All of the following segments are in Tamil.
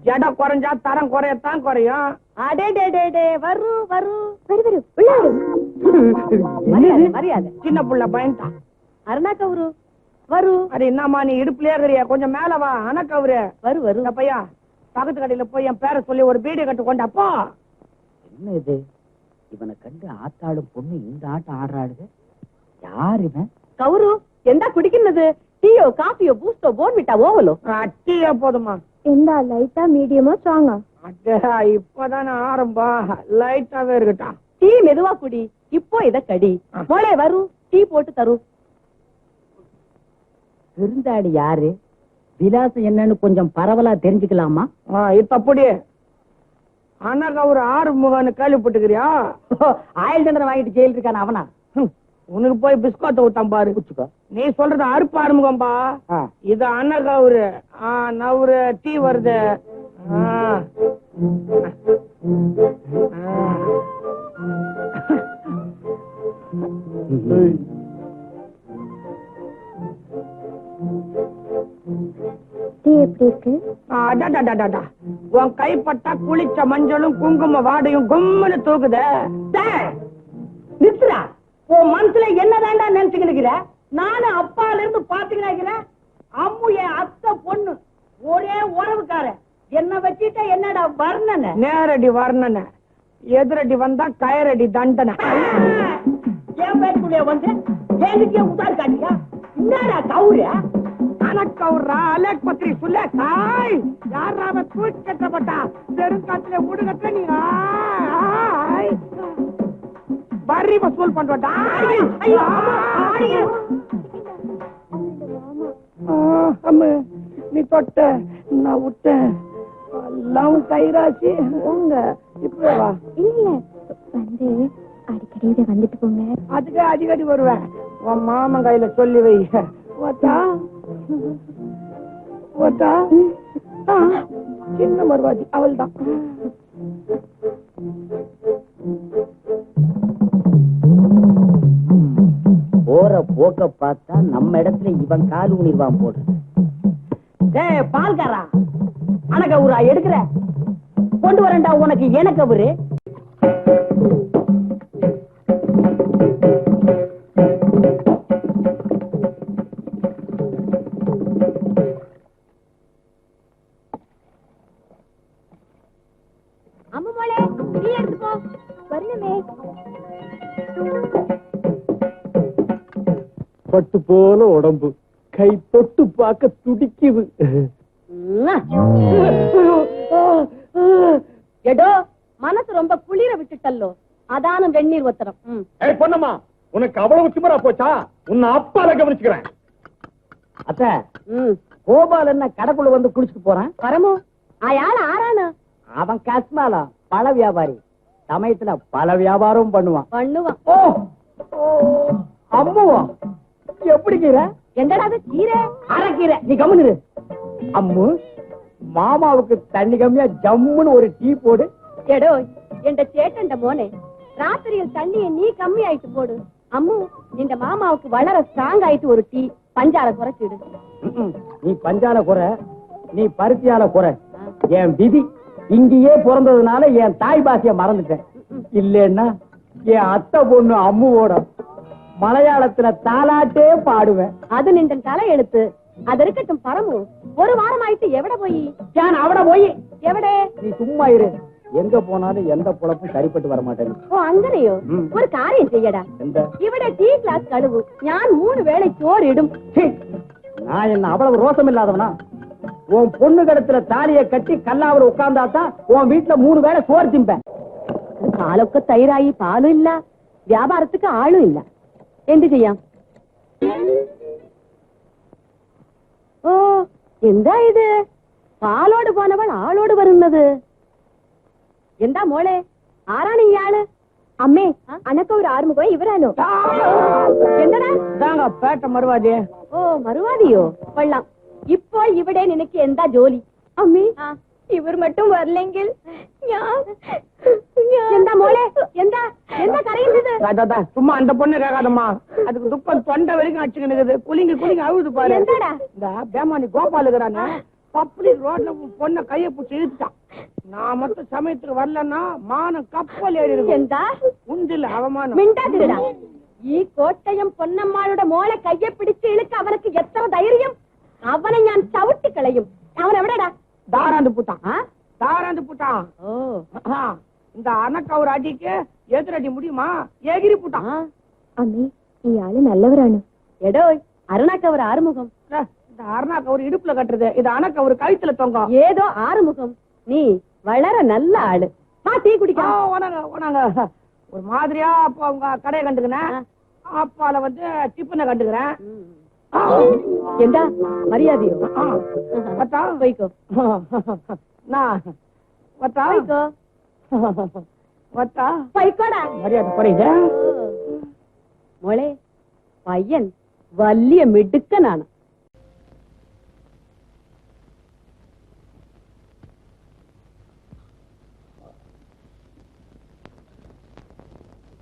எடை குறைஞ்சா தரம் குறையத்தான் குறையும். அடே டே டே டே வரு வரு. வரு வரு உள்ள வரு மரியாதை மரியாதை. சின்ன புள்ள பயன்ட்டான் அருணா கவுரு வரு. அட என்னம்மா நீ இடுப்புலயே இருக்கிறியா. கொஞ்சம் மேல வா அனக்கவரு வரு வரு. இந்த பையா பக்கத்து கடையில போய் என் பேரை சொல்லி ஒரு பீடி கட்டு கொண்டாப்போ என்ன இது? இவனை கண்டு ஆத்தாளும் பொண்ணு இந்த ஆட்டம் ஆடுறாளுது யார் இவன்? கவுரு எந்தா குடிக்கிறது டீயோ காஃபியோ பூஸ்டோ போன்விட்டா ஓவலோ? அட்டியா போதுமா எந்த லைட்டா மீடியமா ஸ்ட்ராங்கா அட்டா இப்பதானே ஆரம்பம் லைட்டாவே இருக்கட்டும். டீ மெதுவா குடி. இப்போ இத கடி. மோளே வரு. டீ போட்டு தரும் விருந்தாளி யாரு? விலாசம் என்னன்னு கொஞ்சம் பரவலா தெரிஞ்சுக்கலாமா? இப்ப அப்படி அனக ஒரு ஆறு முகன்னு கேள்விப்பட்டுக்கிறியா ஆயில் தண்டனை வாங்கிட்டு ஜெயில் இருக்கான அவனா? ஹம், உனக்கு போய் பிஸ்கோத்த விட்டான் பாரு. குச்சுக்கோ நீ சொல்றது அறுப்பு ஆறுமுகம்பா. ஆ. இது அன்னகவுரு ஆ நவுரு டீ வருது. உன் கைப்பட்டா குளிச்ச மஞ்சளும் குங்கும வாடையும் கும்முன்னு தூக்குதே. நித்ரா உன் மனசுல என்னதான்டா நினைச்சுக்கிட்டு இருக்கிற? நானும் அப்பால இருந்து பாத்துக்கிட்டு இருக்கிறேன் அம்மு என் அத்தை பொண்ணு ஒரே உறவுக்கார. என்ன வச்சுட்ட என்னடா வர்ணனை? நேரடி வர்ணனை. எதிரடி வந்தா கயரடி தண்டனை. என் பேருக்குள்ளே வந்து என்கிட்டயே உதார் காட்டியா? என்னடா கவுரு? அனக்கவுரா அலேக் பத்திரி சொல்ல தாய் யாரா அவன் தூக்கி கட்டப்பட்டா பெருங்காத்துல உடுகட்ட நீ ஆய். வரி வசூல் பண்றடா ஐயோ, அம்மா, ஆடிங்க. அம்மு நீ தொட்ட நான் விட்டேன் எல்லாம் கைராசி. உங்க இப்ப வா. இல்ல வந்து அடிக்கடி இதை வந்துட்டு போங்க. அதுக்கு அடிக்கடி வருவேன். உன் மாமன் கையில சொல்லி வை. ஓட்டா ஓட்டா சின்ன மருவாதி அவள் தான் போக்க பார்த்தா நம்ம இடத்துல இவன் கால் உணிர்வான் போடு டேய் பால்காரா அனகவுரா எடுக்கிற? கொண்டு வரண்டா உனக்கு எனக்கவுரு அம்மா மோளே வரணுமே. பட்டு போல உடம்பு. கை தொட்டு பார்க்க துடிக்குது. எடோ மனசு ரொம்ப குளிர விட்டுட்டல்லோ. அதானும் வெந்நீர் ஒத்தரம். ஏய் பொண்ணம்மா உனக்கு அவ்வளவு திமிரா போச்சா? உன்னை அப்பால கவனிச்சுக்கிறேன். அத்த. கோபால் என்ன கடைக்குள்ள வந்து குளிச்சுட்டு போறான்? பரமு அயாள் ஆறானா. அவன் கஸ்மாலா பழ வியாபாரி. சமயத்துல பல வியாபாரமும் பண்ணுவான். பண்ணுவான். ஓ ஓ, அம்முவா எப்படிங்கிற? எந்தடா அது கீரை? அரைக்கீரை நீ கம்முனு அம்மு மாமாவுக்கு தண்ணி கம்மியா ஜம்முன்னு ஒரு டீ போடு. எடோ என்ற சேட்டண்ட மோனே ராத்திரியில் தண்ணியை நீ கம்மி ஆயிட்டு போடு. அம்மு இந்த மாமாவுக்கு வளர ஸ்ட்ராங் ஆயிட்டு ஒரு டீ பஞ்சால குறைச்சிடு. நீ பஞ்சால குறை நீ பருத்தியால குறை. என் விதி இங்கேயே பிறந்ததுனால என் தாய் பாஷைய மறந்துட்டேன். இல்லைன்னா என் அத்தை பொண்ணு அம்முவோட மலையாளத்துல தாலாட்டே பாடுவேன். அது நின்ற தலை எழுத்து. அது இருக்கட்டும் பரமு ஒரு வாரம் ஆயிட்டு எவட போய்? ஏன் அவட போய்? எவடே? நீ சும்மா இரு. எங்க போனாலும் எந்த பொழப்பும் சரிப்பட்டு வர மாட்டேங்குது ஓ அங்கனையோ. ஒரு காரியம் செய்யடா. இவட டீ கிளாஸ் கழுவு. ஞான் மூணு வேளை சோறு இடும். நான் என்ன அவ்வளவு ரோசம் இல்லாதவனா உன் பொண்ணு கடத்துல தாலிய கட்டி கல்லாவில் உட்கார்ந்தாதான் உன் வீட்டுல மூணு வேளை சோறு திம்பேன். காலொக்க தயிராயி பாலும் இல்ல வியாபாரத்துக்கு ஆளும் இல்ல. എന്ത് ചെയ്യാം? ഓ എന്താ ഇത്? പാലോട് പോനവൾ ആളോട് വരുന്നത്. എന്താ മോളെ? ആരാണ് ഇയാൾ? അമ്മേ അനക്ക ഒരു ആറുമുഖം ഇവരാനോ പേട്ട മറുവാദിയെ ഓ മറുവാദിയോ? കൊള്ളാം. ഇപ്പോൾ ഇവിടെ നിനക്ക് എന്താ ജോലി? അമ്മേ ഇവർ മറ്റും വരില്ലെങ്കിൽ ഞാൻ எந்த மோளே? எந்த? எந்த கரையுது ராதாதா சும்மா அந்த பொண்ணு கேட்காதம்மா. அதுக்கு துப்பம் தொண்டை வரைக்கும் அடிச்சுக்கு நிக்குது குளிங்க குளிங்க அழுது பாரு. இந்த பேமானி கோபால் இருக்கிறானே. பப்ளிக் ரோட்ல பொண்ண கைய பிடிச்சி இழுத்துட்டான். நான் மட்டும் சமயத்துக்கு வரலன்னா மானம் கப்பல் ஏறி இருக்கும். உண்டில் அவமானம். மிண்டாதுடா ஈ கோட்டையம் பொன்னம்மாளோட மோள கைய பிடிச்சு இழுக்க அவனுக்கு எத்தனை தைரியம்? அவனை நான் சவுட்டி களையும். அவனை விடடா. தாராந்து பூட்டான். தாராந்து பூட்டான். ஓ. இந்த அணக்கா ஒரு அடிக்கு எதிரடி முடியுமா எகிரி போட்டான் அம்மி நீ ஆளு நல்லவரானு. எடோ அருணாக்கா ஆறுமுகம். இந்த அருணாக்கா இடுப்புல கட்டுறது. இது அணக்கா கழுத்துல தொங்கும் ஏதோ ஆறுமுகம். நீ வளர நல்ல ஆளு. வா டீ குடிக்க. ஓனாங்க ஓனாங்க ஒரு மாதிரியா அப்போ உங்க கடையை கண்டுக்கினேன் அப்பால வந்து டிஃபனை கண்டுக்கிறேன். ஏண்டா மரியாதையோ? பார்த்தா வைக்கோ நான் பார்த்தா வைக்கோ மரியாதை குறையுதா மொழே பையன் வல்லிய மிடுக்க நானா.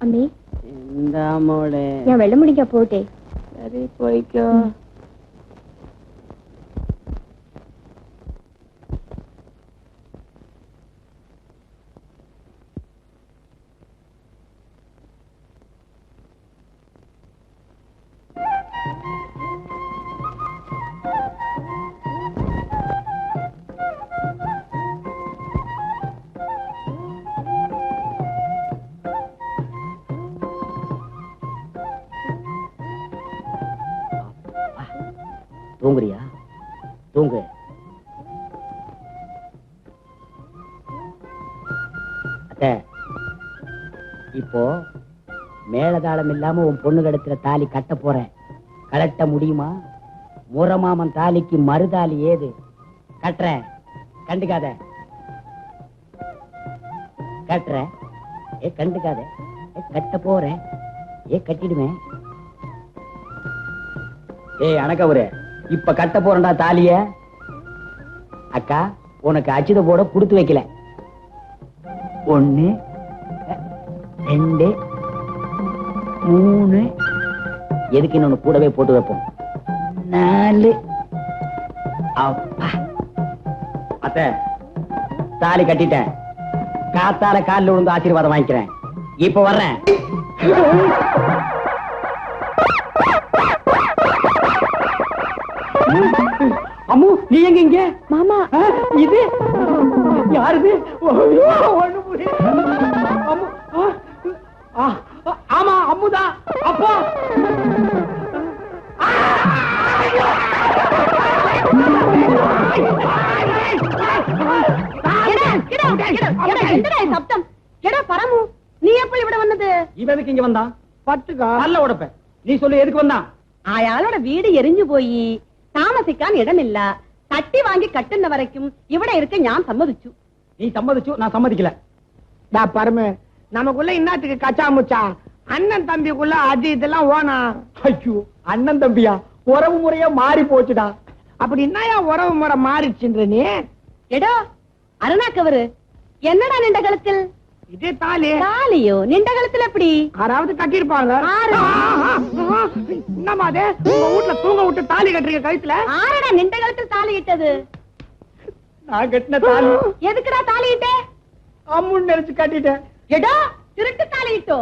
அம்பி. இந்த அம்மாவோட என் வெள்ள முடிக்க போட்டே. சரி போய்க்கோ. தூங்குறியா? தூங்கு. அத்த இப்போ மேலதாளம் இல்லாம உன் பொண்ணு கிடத்துல தாலி கட்ட போறேன். கலட்ட முடியுமா? முரமாமன் தாலிக்கு மறுதாலி ஏது? கட்டுறேன். கண்டுக்காத. கட்டுறேன். ஏ கண்டுக்காத. ஏ கட்ட போறேன். ஏ கட்டிடுவேன் ஏய் அணக்கவரு. இப்ப கட்ட போறேன்டா தாலிய. அக்கா உனக்கு அச்சித போட குடுத்து வைக்கல. ஒண்ணு ரெண்டு மூணு. எதுக்கு இன்னொன்னு கூடவே போட்டு வைப்போம்? நாலு. அப்பா. அத்த தாலி கட்டிட்டேன். காத்தால காலில் விழுந்து ஆசீர்வாதம் வாங்கிக்கிறேன். இப்ப வர்றேன். நீ எங்க இங்க? மாமா. இது? யாருது? ஆமா அம்முதா அப்பா. சப்தம்? எடா பரமு நீ எப்படி இவட வந்தது? இவனுக்கு இங்க வந்தான். பட்டுக்கா? நல்ல உடப்ப. நீ சொல்லு எதுக்கு வந்தான்? ஆயாளோட வீடு எரிஞ்சு போய் தாமசிக்கான் இடம் இல்ல തട്ടി വാങ്ങി കട്ടുന്ന വരയ്ക്കും ഇവിടെ இருக்க ഞാൻ സമ്മതിച്ചു நீ சம்மதிச்சு நான் சம்மதிக்கல டா பரமு நமக்குள்ள இன்னத்துக்கு கச்சா முச்சா அண்ணன் தம்பிக்குள்ள அது இதெல்லாம் ஓனா ஐயோ அண்ணன் தம்பியா உறவு முறையா மாறி போச்சுடா அப்படி என்னயா உறவு முறை மாறிடுச்சுன்ற நீ എടോ അരുണാക്കവര് എന്നടാ നിന്റെ കളത്തിൽ இது தாலி. தாலியோ? நிண்ட காலத்துல எப்படி? யாராவது கட்டிருப்பாங்க என்னமா அது? உங்க வீட்டுல தூங்க விட்டு தாலி கட்டுறீங்க கழுத்துல? ஆறடா நிண்ட காலத்துல தாலி இட்டது நான் கட்டின தாலி. எதுக்குடா தாலி இட்டே அம்முன்னு நினைச்சு கட்டிட்டேன். எடா திருட்டு தாலி இட்டோ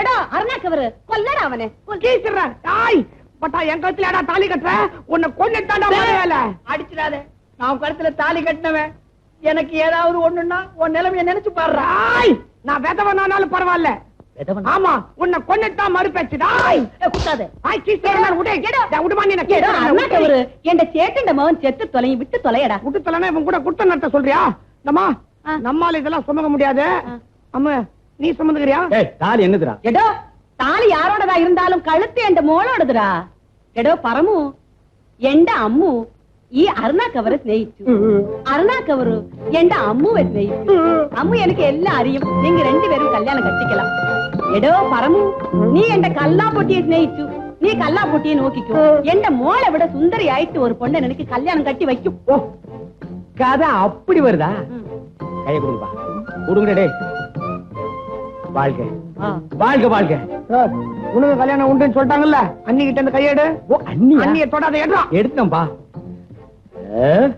எடா அருணாக்கவரு கொல்லடா அவனே. கீசிடுறேன் தாய் பட்டா என் கழுத்துல ஏடா தாலி கட்டுற? உன்னை கொண்டுட்டாடா வேல. அடிச்சிடாத. நான் கழுத்துல தாலி கட்டினவன். எனக்கு ஏதாவது ஒண்ணுன்னா உன் நிலைமைய நினைச்சு பாடுறாய் நான் விதவனானாலும் பரவாயில்ல. ஆமா உன்னை கொண்டுட்டா மறுபேச்சுடாய் குத்தாத. ஆக்கி சேரன் உடே கேடா உடுமா நீ கேடா அண்ணாட்ட ஒரு என்ட சேட்டண்ட மகன் செத்து தொலைய விட்டு தொலையடா. விட்டு தொலைனா இவன் கூட குத்த நடத்த சொல்றியா? நம்மா நம்மால இதெல்லாம் சுமங்க முடியாது. அம்மா நீ சுமந்துக்கிறியா? ஏய் தாலி என்னதுடா? எடோ தாலி யாரோடதா இருந்தாலும் கழுத்து என்ட மோளோடதுடா. எடோ பரமு என்ட அம்மு ఈ అరుణా அருணா கவரு எந்த அம்முவை ஸ்நேகிச்சு எனக்கு எல்லாம் அறியும் நீங்க ரெண்டு பேரும் கல்யாணம் கட்டிக்கலாம் எடோ நீ எந்த கல்லா நீ கல்லா பொட்டியை நோக்கிக்கும் மோளை விட சுந்தரி ஆயிட்டு ஒரு பொண்ணை எனக்கு கல்யாணம் கட்டி வைக்கும் ஓ கதை அப்படி வருதா கைய கொடுங்கப்பா கொடுங்கடே வாழ்க வாழ்க கல்யாணம் உண்டுன்னு சொல்லிட்டாங்கல்ல அன்னிக்கிட்ட அந்த கையேடு ஓ அண்ணி அண்ணியை தொடாத எடுறா எடுத்தேன்பா ஆ?